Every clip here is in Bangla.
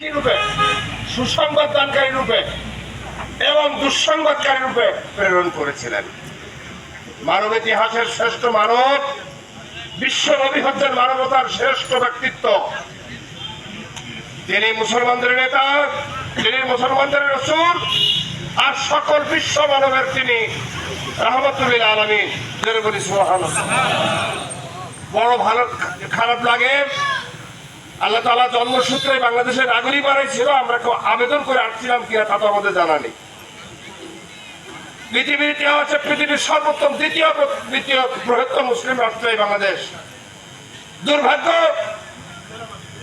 রূপে? সুসংবাদ দানকারী রূপে এবং দুঃসংবাদকারী রূপে প্রেরণ করেছিলেন। মানব ইতিহাসের শ্রেষ্ঠ মানব, বিশ্ব নবী হচ্ছেন মানবতার শ্রেষ্ঠ ব্যক্তিত্ব। তিনি মুসলমানদের নেতা, তিনি মুসলমানদের রসুল, আর সকল বিশ্ব মানবের তিনি রহমতুল্লিল আলমী বড় ভালো, খারাপ লাগে আল্লাহ তালা জন্মসূত্রে বাংলাদেশের নাগরিক বানাইছিল আমরা কেউ আবেদন করে আসছিলাম কিনা তা তো আমাদের জানা নেই। পৃথিবীর ইতিহাসে পৃথিবীর সর্বোত্তম দ্বিতীয় দ্বিতীয় বৃহত্তম মুসলিম রাষ্ট্র এই বাংলাদেশ। দুর্ভাগ্য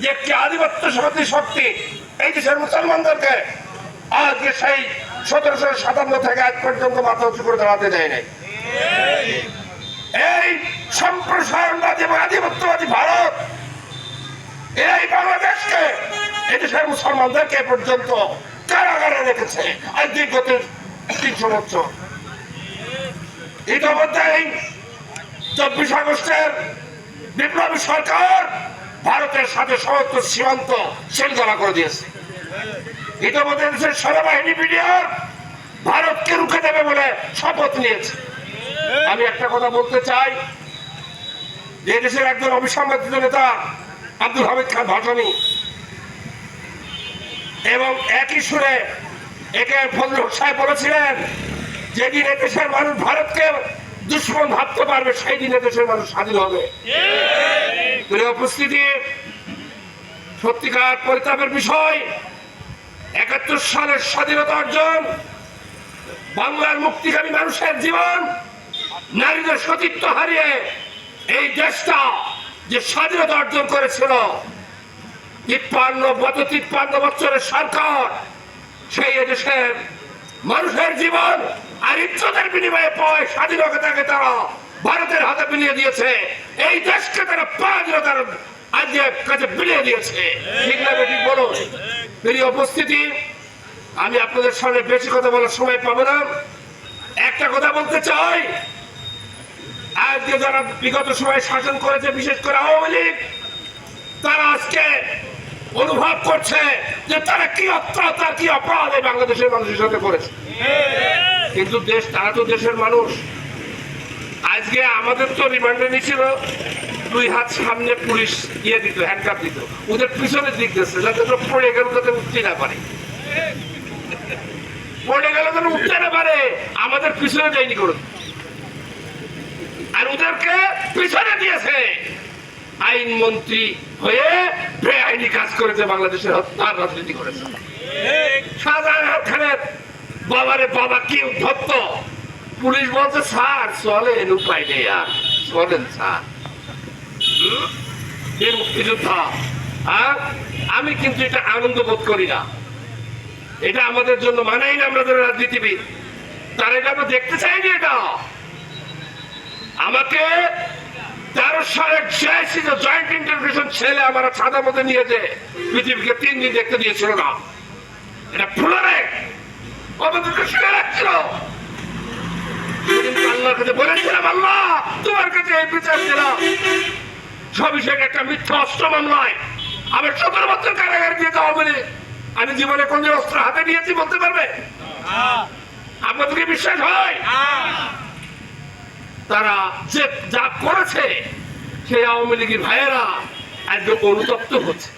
যে একটি আধিপত্য শক্তি শক্তি এই দেশের মুসলমানদেরকে আজকে সেই সতেরোশো সাতান্ন থেকে আজ পর্যন্ত মাথা উঁচু করে দাঁড়াতে দেয় নাই। এই সম্প্রসারণবাদী এবং আধিপত্যবাদী ভারত এই বাংলাদেশকে এদেশের মুসলমানদেরকে পর্যন্ত কারাগারে রেখেছে আজ দীর্ঘ তিনশো বছর। ইতিমধ্যেই চব্বিশ আগস্টের বিপ্লবী সরকার ভারতের সাথে সমস্ত সীমান্ত সিলগালা করে দিয়েছে। ইতিমধ্যে দেশের সেনাবাহিনী বিডিআর ভারতকে রুখে দেবে বলে শপথ নিয়েছে। আমি একটা কথা বলতে চাই যে দেশের একজন অবিসংবাদিত নেতা আব্দুল হামিদ খান ভাসানি। এবং একই সুরে একে ফজল সাহেব বলেছিলেন যেদিন দেশের মানুষ ভারতকে দুশ্মন ভাবতে পারবে, সেই দিনে দেশের মানুষ স্বাধীন হবে। উপস্থিতি সত্যিকার পরিতাপের বিষয়, একাত্তর সালের স্বাধীনতা অর্জন, বাংলার মুক্তিকামী মানুষের জীবন, নারীদের সতীত্ব হারিয়ে এই দেশটা যে স্বাধীনতা অর্জন করেছিল তিপ্পান্ন গত তিপ্পান্ন বছরের সরকার, সেই দেশের মানুষের জীবন আর ইজ্জতের বিনিময়ে পায় স্বাধীনতাকে তারা ভারতের হাতে বিলিয়ে দিয়েছে। এই দেশকে তারা স্বাধীনতার আজকে কাছে বিলিয়ে দিয়েছে। ঠিক না ঠিক বলো প্রিয় উপস্থিতি, আমি আপনাদের সামনে বেশি কথা বলার সময় পাবো না। একটা কথা বলতে চাই আজকে যারা বিগত সময় শাসন করেছে, বিশেষ করে আওয়ামী লীগ, তারা আজকে অনুভব করছে যে তারা কি অত্যাচার কি অপরাধ বাংলাদেশের মানুষের সাথে করেছে। কিন্তু দেশ তারা তো দেশের মানুষ। আজকে আমাদের তো রিমান্ডে নিছিল, দুই হাত সামনে পুলিশ ইয়ে দিত হ্যান্ডকাপ দিত। ওদের পিছনে দিক দিচ্ছে যাতে পড়ে গেল যাতে উঠতে না পারে। পড়ে গেল যেন উঠতে না পারে, আমাদের পিছনে যায়নি করে আর ওদেরকে পিছনে দিয়েছে। আইন মন্ত্রী হয়ে বেআইনি কাজ করেছে, বাংলাদেশের হত্যার রাজনীতি করেছে। শাহজাহান খানের বাবারে বাবা কি উদ্ধত্ত? পুলিশ বলছে, স্যার, চলেন, উপায় নেই আর, চলেন, স্যার? এই মুক্তিযোদ্ধা, আর আমি কিন্তু এটা আনন্দ বোধ করি না। এটা আমাদের জন্য মানাই না আমাদের রাজনীতিবিদ। তারা এটা আমরা দেখতে চাইনি এটা। আমাকে তেরো সালে জেআইসি জয়েন্ট ইন্টারভিউশন ছেলে আমার ছাদের মধ্যে নিয়ে যে পৃথিবীকে তিন দিন দেখতে দিয়েছিল না এটা ফুলরে আমাদেরকে শুনে রাখছিল সেদিন আল্লাহর কাছে বলেছিলাম আল্লাহ তোমার কাছে এই বিচার দিলাম। সবিশেষ একটা মিথ্যা অস্ত্র মামলায়। আমি সতেরো বছর কারাগারে দিয়ে যাওয়া বলে আমি জীবনে কোন অস্ত্র হাতে নিয়েছি বলতে পারবে? আপনাদেরকে বিশ্বাস হয়? তারা যে যা করেছে সেই আওয়ামী লীগের ভাইয়েরা আজকে অনুতপ্ত হচ্ছে।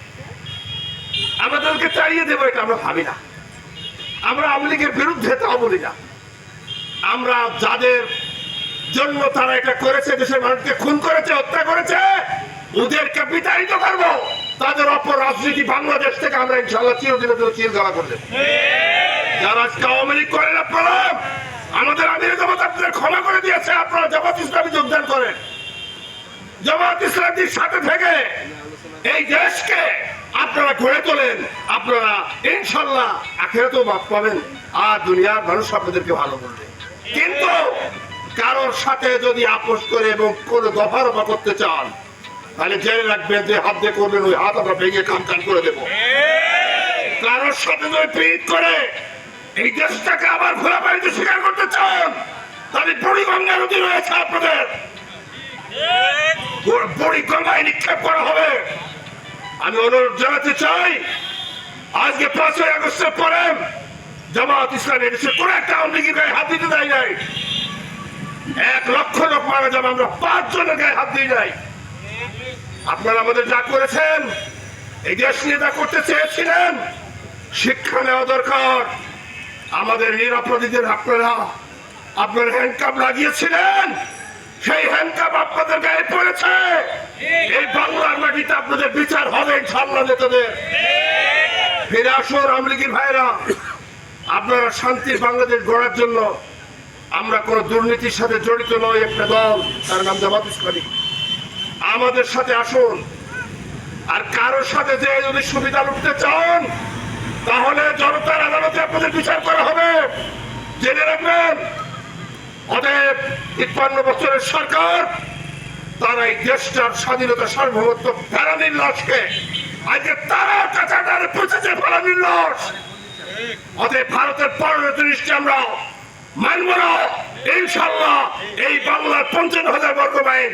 আমাদেরকে তাড়িয়ে দেবো এটা আমরা ভাবি না। আমরা আওয়ামী লীগের বিরুদ্ধে তাও বলি না। আমরা যাদের জন্য তারা এটা করেছে দেশের মানুষকে খুন করেছে হত্যা করেছে ওদেরকে বিতাড়িত করব। তাদের অপর রাজনীতি বাংলাদেশ থেকে আমরা ইনশাল্লাহ চিরদিনের জন্য চির গলা করে দেবো। যারা আজকে আওয়ামী লীগ করেন আপনারা আমাদের আমির জামাত আপনাদের ক্ষমা করে দিয়েছে আপনারা জামাত ইসলামী যোগদান করেন। জামাত ইসলামীর সাথে থেকে এই দেশকে আপনারা গড়ে তোলেন আপনারা ইনশাল্লাহ তো মাফ পাবেন আর দুনিয়ার মানুষ আপনাদেরকে ভালো বলবে। কিন্তু কারোর সাথে যদি আপোষ করে এবং কোনো দফা রফা করতে চান তাহলে জেনে রাখবেন যে হাত দিয়ে করবেন ওই হাত আমরা ভেঙে কাম কান করে দেবো। কারোর সাথে যদি প্রীত করে এই দেশটাকে আবার ঘোরা বাড়িতে স্বীকার করতে চান? তাহলে বুড়ি গঙ্গা নদী রয়েছে আপনাদের। বুড়ি গঙ্গায় নিক্ষেপ করা হবে। আমি অনুরোধ জানাতে চাই, আজকে পাঁচই আগস্টের পরে জামাত ইসলাম এদেশে কোন একটা আমলিগি গায়ে হাত দিতে দেয় নাই। এক লক্ষ লোক মারা যাবে, আমরা পাঁচ জনের গায়ে হাত দিয়ে যাই আপনারা আমাদের যা করেছেন, এই দেশ নিয়ে যা করতে চেয়েছিলেন, শিক্ষা নেওয়া দরকার। আমাদের নিরাপরাধীদের আপনারা, আপনার হ্যান্ডকাপ লাগিয়েছিলেন। সেই হ্যান্ডকাপ আপনাদের গায়ে পড়েছে। এই বাংলার মাটিতে আপনাদের বিচার হবে ইনশাল্লাহ নেতাদের। ফিরে আসুন আমলিগির ভাইরা আপনারা শান্তির বাংলাদেশ গড়ার জন্য আমরা কোন দুর্নীতির সাথে জড়িত নয় একটা দল, তার নাম জামাত ইসলামী। আমাদের সাথে আসুন। আর কারোর সাথে যে যদি সুবিধা লুটতে চান, তাহলে জনতার আদালতে আপনাদের বিচার করা জেনে রাখবেন, অতএব তিপ্পান্ন বছরের সরকার, তারা এই দেশটার স্বাধীনতা সার্বভৌমত্ব ফেরানির লাশকে আজকে তারা কাছাকাছি পৌঁছেছে ফেরানির লাশ অতএব ভারতের পরিণত দৃষ্টি আমরা মানব না। ইনশাল্লাহ এই বাংলার পঞ্চান্ন হাজার বর্গ মাইল,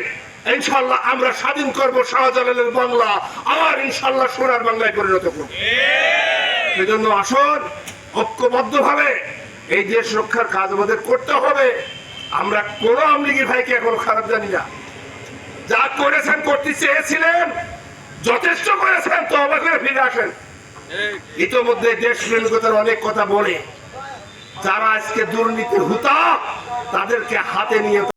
ইনশাল্লাহ আমরা স্বাধীন করব শাহজালালের বাংলা। আবার ইনশাল্লাহ সোনার বাংলায় পরিণত করব। সেজন্য আসুন ঐক্যবদ্ধ ভাবে এই দেশ রক্ষার কাজ আমাদের করতে হবে। আমরা কোন লীগের ভাইকে এখন খারাপ জানি না। যা করেছেন করতে চেয়েছিলেন, যথেষ্ট করেছেন, তো অবাক করে ফিরে আসেন। ইতোমধ্যে দেশ প্রেমিকতার অনেক কথা বলে, যারা আজকে দুর্নীতির হুতা তাদেরকে হাতে নিয়ে